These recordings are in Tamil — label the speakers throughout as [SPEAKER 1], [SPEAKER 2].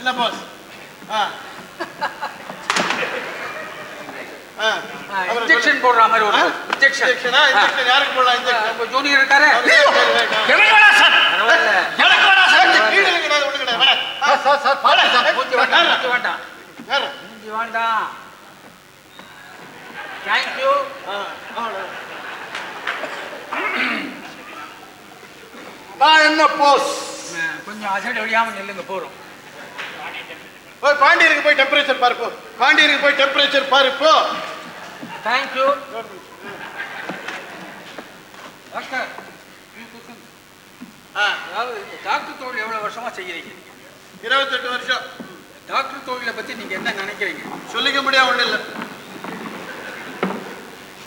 [SPEAKER 1] இல்ல போஸ் ஆ. ஆ. அப்புறம்
[SPEAKER 2] இன்ஜெக்ஷன் போடுற மாதிரி ஒரு? இன்ஜெக்ஷன்
[SPEAKER 1] இன்ஜெக்ஷனா இன்ஜெக்ஷன் யாருக்கு போடலாம் இன்ஜெக்ஷன்
[SPEAKER 2] ஜூனியர் இருக்காரு?
[SPEAKER 3] எனக்கு சார் எனக்கு வேணாம் சார்
[SPEAKER 1] கீழே கிடையாது ஒண்ணு கிடையாது. வாடா. ஆ,
[SPEAKER 3] சார் சார் பாருங்க சார்
[SPEAKER 2] மூஞ்சி வேண்டாம் மூஞ்சி வேண்டாம்? மூஞ்சி
[SPEAKER 1] ஆ, அவ்வளவு.
[SPEAKER 3] நான் என்ன போஸ்
[SPEAKER 2] கொஞ்சம் அசடு வழியாம நில்லுங்க போறோம்.
[SPEAKER 1] போய் பாண்டியருக்கு போய் டெம்பரேச்சர் பாரு போ. பாண்டியருக்கு போய் டெம்பரேச்சர் பாரு போ.
[SPEAKER 2] தேங்க்யூ டாக்டர் அதாவது டாக்டர் தொழில் எவ்வளவு வருஷமா செய்கிறீங்க?
[SPEAKER 1] இருபத்தெட்டு வருஷம்.
[SPEAKER 2] டாக்டர் தொழிலை பத்தி நீங்க என்ன நினைக்கிறீங்க?
[SPEAKER 1] சொல்லிக்க முடியாது ஒண்ணு இல்ல.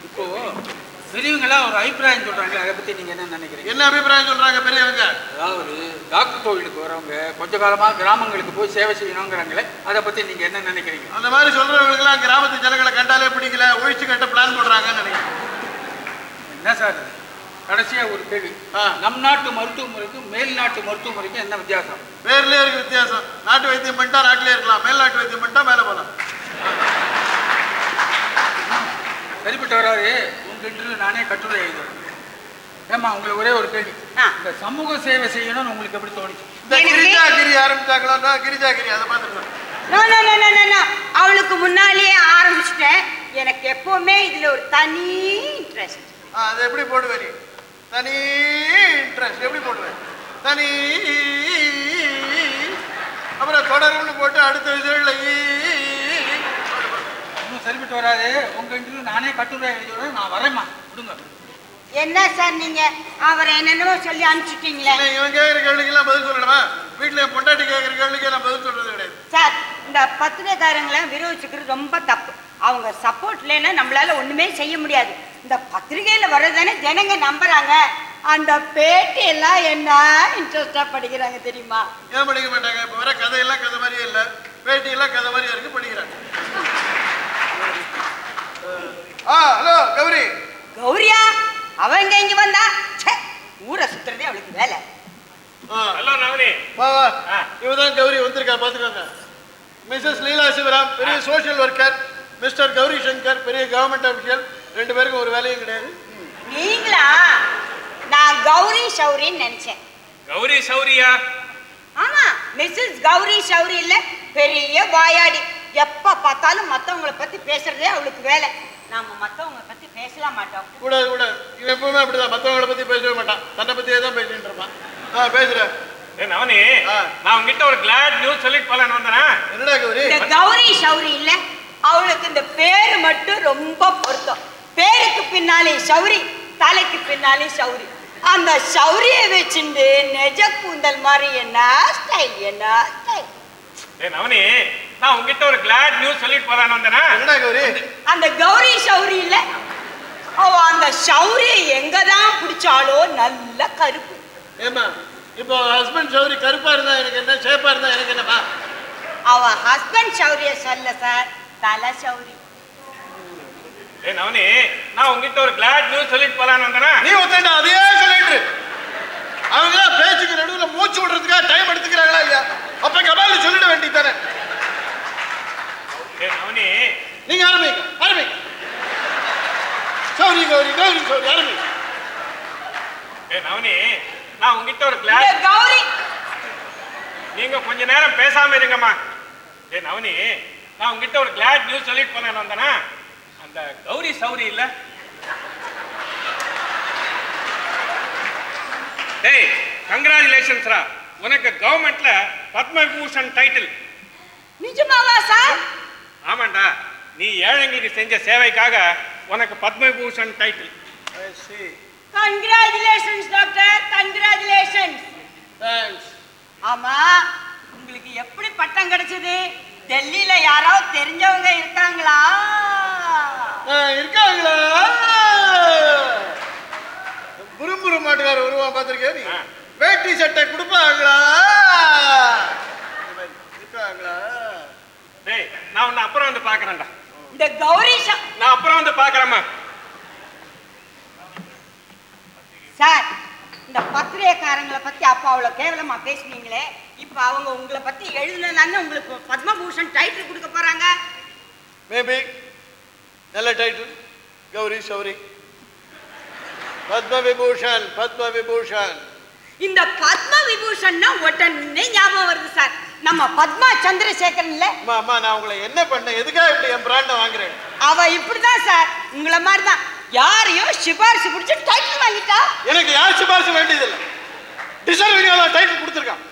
[SPEAKER 2] இப்போ பெரியவங்களா ஒரு அபிப்பிராயம் சொல்றாங்க அதை பத்தி நீங்க என்ன நினைக்கிறீங்க?
[SPEAKER 1] என்ன அபிப்பிராயம் சொல்றாங்க பெரியவங்க?
[SPEAKER 2] அதாவது டாக்டர் தொழிலுக்கு வரவங்க கொஞ்ச காலமா கிராமங்களுக்கு போய் சேவை செய்யணுங்கிறாங்களே அதை பத்தி நீங்க என்ன நினைக்கிறீங்க?
[SPEAKER 1] அந்த மாதிரி சொல்றவங்களுக்கு எல்லாம் கிராமத்து ஜனங்களை கண்டாலே பிடிக்கல ஒழிச்சு கட்ட பிளான் பண்றாங்கன்னு நினைக்கிறேன்.
[SPEAKER 2] என்ன சார் இது? கடைசியா ஒரு கேள்வி.
[SPEAKER 1] ஆ.
[SPEAKER 2] நம் நாட்டு மருத்துவ முறைக்கும் மேல் நாட்டு மருத்துவ என்ன வித்தியாசம்?
[SPEAKER 1] பேர்லயே இருக்கு வித்தியாசம். நாட்டு வைத்தியம் பண்ணிட்டா நாட்டிலே இருக்கலாம். மேல் நாட்டு வைத்தியம் பண்ணிட்டா மேல போலாம்
[SPEAKER 2] சரிப்பட்டு வராது உங்ககிட்ட நானே கட்டுரை எழுதுறேன். ஏமா உங்களுக்கு ஒரே ஒரு கேள்வி. இந்த சமூக சேவை செய்யணும்னு உங்களுக்கு எப்படி தோணுச்சு?
[SPEAKER 1] இந்த
[SPEAKER 4] எனக்கு-
[SPEAKER 1] கிரிஜாகிரி ஆரம்பிச்சாங்களா கிரிஜாகிரி அதை
[SPEAKER 4] நோ நோ நோ, நோ அவளுக்கு முன்னாலேயே ஆரம்பிச்சிட்டேன். எனக்கு எப்பவுமே இதுல ஒரு தனி இன்ட்ரெஸ்ட்
[SPEAKER 1] அது எப்படி போடுவே நீ? தனி இன்ட்ரெஸ்ட் எப்படி போடுவேன் தனி அப்புறம் தொடரும்னு போட்டு அடுத்த இதழில்
[SPEAKER 2] சரிப்பட்டு வராது உங்க இன்டர்வியூ நானே கட்டுரை எழுதுறேன் நான் வரேம்மா. விடுங்க.
[SPEAKER 4] என்ன சார் நீங்க? அவரை என்னென்னமோ சொல்லி அனுப்பிச்சிட்டீங்களே.
[SPEAKER 1] இவன் கேட்குற கேள்விக்கெல்லாம் பதில் சொல்லணுமா? வீட்டில் பொண்டாட்டி கேட்குற கேள்விக்கு நான் பதில் சொல்றது கிடையாது.
[SPEAKER 4] சார் இந்த பத்திரிகைக்காரங்களை விரோதிச்சுக்கிறது ரொம்ப தப்பு. அவங்க சப்போர்ட் இல்லைன்னா நம்மளால ஒண்ணுமே செய்ய முடியாது. இந்த பத்திரிகையில வர்றதானே ஜனங்க நம்புறாங்க. அந்த பேட்டி எல்லாம் என்ன இன்ட்ரெஸ்டா படிக்கிறாங்க தெரியுமா?
[SPEAKER 1] ஏன் படிக்க மாட்டாங்க? இப்போ வர கதையெல்லாம் கதை மாதிரியே இல்லை. பேட்டியெல்லாம் கதை மாதிரியா இருக்கு படிக்கிறாங்க. ஹலோ கௌரி.
[SPEAKER 4] கௌரியா அவங்க இங்க வந்தா? ச்சே, ஊரை சுத்துறதே அவளுக்கு வேலை.
[SPEAKER 1] ஆ.
[SPEAKER 3] ஹலோ நவனி.
[SPEAKER 1] வா வா. இவதான் கௌரி வந்திருக்கா பார்த்துக்கோங்க. மிஸ்ஸஸ் லீலா சிவராம் பெரிய social worker mister Gowri Shankar பெரிய கவர்மெண்ட் அஃபிஷியல் ரெண்டு பேருக்கும் ஒரு வேலையும் கிடையாது.
[SPEAKER 4] நீங்களா? நான் கௌரி சௌரின்னு நினைச்சேன்.
[SPEAKER 3] கௌரி சௌரியா?
[SPEAKER 4] ஆமா மிஸ்ஸஸ் கௌரி சௌரி இல்ல பெரிய வாயாடி. எப்ப பார்த்தாலும் மத்தவங்கள பத்தி பேசுறதே அவளுக்கு வேலை. நாம மத்தவங்கள பத்தி பேசலாம் மாட்டோம்.
[SPEAKER 1] கூடாது கூடாது இவன் எப்பவுமே அப்படிதான். மற்றவங்கள பத்தி பேசவே மாட்டான். தன்னை பத்தியே தான் பேசிட்டு இருப்பான். ஆ பேசுறேன்
[SPEAKER 3] ஏ நவனி. நான் உங்ககிட்ட ஒரு கிளாட் நியூஸ் சொல்லிட்டு போலான்னு வந்தேனா.
[SPEAKER 1] என்னடா கௌரி?
[SPEAKER 4] இந்த கௌரி சௌரி இல்ல. அவளுக்கு இந்த பேரு மட்டும் ரொம்ப பொருத்தம். பேருக்கு பின்னாலே சௌரி தலைக்கு பின்னாலே சௌரி அந்த சௌரியை வச்சுண்டு நெஜ கூந்தல் மாதிரி என்ன ஸ்டைல் என்ன ஸ்டைல்
[SPEAKER 3] ஏ நவனி நான் உங்ககிட்ட ஒரு கிளாட் நியூஸ் சொல்லிட்டு போலான்னு வந்தேனா?
[SPEAKER 1] என்னடா கௌரி?
[SPEAKER 4] அந்த கௌரி சௌரி இல்ல. அவ அந்த சௌரியை எங்க தான் பிடிச்சாலோ நல்ல கருப்பு.
[SPEAKER 1] ஏமா இப்போ ஹஸ்பண்ட் சௌரி கருப்பா இருந்தா எனக்கு என்ன ஷேப்பா இருந்தா எனக்கு என்னப்பா?
[SPEAKER 4] அவ ஹஸ்பண்ட் சௌரிய சொல்ல சார் தலை சௌரி
[SPEAKER 3] ஏ நவனி நான் உங்ககிட்ட ஒரு கிளாட் நியூஸ் சொல்லிட்டு போலான்னு வந்தேனா?
[SPEAKER 1] நீ ஒத்தண்டா அதையே சொல்லிட்டு அவங்க பேச்சுக்கு நடுவுல மூச்சு விடுறதுக்காக டைம் எடுத்துக்கிறாங்களா இல்லையா? அப்ப கபாலி சொல்லிட வேண்டியதானே
[SPEAKER 3] ஏ நவனி
[SPEAKER 1] நீங்க ஆரம்பிங்க ஆரம்பிங்க சௌரி கௌரி கௌரி சௌரி ஆரம்பிங்க
[SPEAKER 3] ஏ நவனி நான் உங்ககிட்ட ஒரு
[SPEAKER 4] இந்த
[SPEAKER 3] கிளாட்
[SPEAKER 4] கௌரி.
[SPEAKER 3] நீங்க கொஞ்ச நேரம் பேசாம இருங்கம்மா. ஏ நவனி நான் உங்ககிட்ட ஒரு கிளாட் நியூஸ் சொல்லிட்டு போலான்னு வந்தேனா? அந்த கௌரி சௌரி இல்ல? டேய் கங்க்ராச்சுலேஷன்ஸ்ரா உனக்கு கவர்மெண்ட்ல பத்மபூஷன் டைட்டில்
[SPEAKER 4] நிஜமாவா சார்?
[SPEAKER 3] ஆமாண்டா நீ ஏழைங்களுக்கு செஞ்ச சேவைக்காக உனக்கு Padma Bhushan title
[SPEAKER 4] congratulations doctor congratulations
[SPEAKER 1] thanks
[SPEAKER 4] ஆமா உங்களுக்கு எப்படி பட்டம் கிடைச்சது? டெல்லியில யாராவது தெரிஞ்சவங்க இருக்காங்களா?
[SPEAKER 1] இருக்காங்களா? புரும்புரு மாட்டுக்கார உருவம்
[SPEAKER 3] ஆ.
[SPEAKER 1] வேட்டி சட்டை கொடுப்பாங்களா இருக்காங்களா
[SPEAKER 3] டேய் நான் உன்னை அப்புறம் வந்து பார்க்கறேன்டா
[SPEAKER 4] இந்த கௌரி ச-
[SPEAKER 3] நான் அப்புறம் வந்து பார்க்கறேம்மா
[SPEAKER 4] சார் இந்த பத்திரிகைக்காரங்களை பத்தி அப்ப அவ்வளவு கேவலமா பேசுனீங்களே இப்ப அவங்க உங்களை பத்தி எழுதுனதானே உங்களுக்கு பத்மபூஷன் டைட்டில் கொடுக்க போறாங்க?
[SPEAKER 1] மேபி நல்ல டைட்டில் கௌரி சௌரி. பத்ம விபூஷன் பத்ம விபூஷன்
[SPEAKER 4] இந்த பத்ம விபூஷன்னா உடனே ஞாபகம் வருது சார். நம்ம பத்மா சந்திரசேகரன் இல்ல
[SPEAKER 1] அம்மா நான் உங்களை என்ன பண்ணேன்? எதுக்காக இப்படி என் பிராண்டை வாங்குறேன்?
[SPEAKER 4] அவ இப்படிதான் சார். உங்களை மாதிரி தான் யாரையோ சிபாரிசு பிடிச்சி டைட்டில் வாங்கிட்டா?
[SPEAKER 1] எனக்கு யார் சிபாரிசு வேண்டியதில்லை டிசர்விங் தான் டைட்டில் கொடுத்துருக்கான்.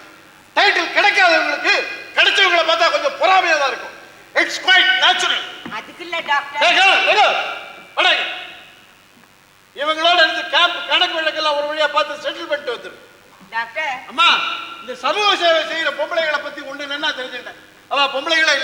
[SPEAKER 1] டைட்டில் கிடைக்காதவங்களுக்கு கிடைச்சவங்களை பார்த்தா கொஞ்சம் பொறாமையாக தான் இருக்கும். இட்ஸ் குவைட் நேச்சுரல்
[SPEAKER 4] அதுக்கு இல்ல டாக்டர்
[SPEAKER 1] இவங்களோட இருந்து கேம்ப் கணக்கு வழக்கெல்லாம் ஒரு வழியா பார்த்து செட்டில் பண்ணிட்டு வந்துரு.
[SPEAKER 4] டாக்டர்
[SPEAKER 1] அம்மா இந்த சமூக சேவை செய்யற பொம்பளைகளை பத்தி ஒண்ணு என்ன தெரிஞ்சுட்டேன் அவ பொம்பளைகளை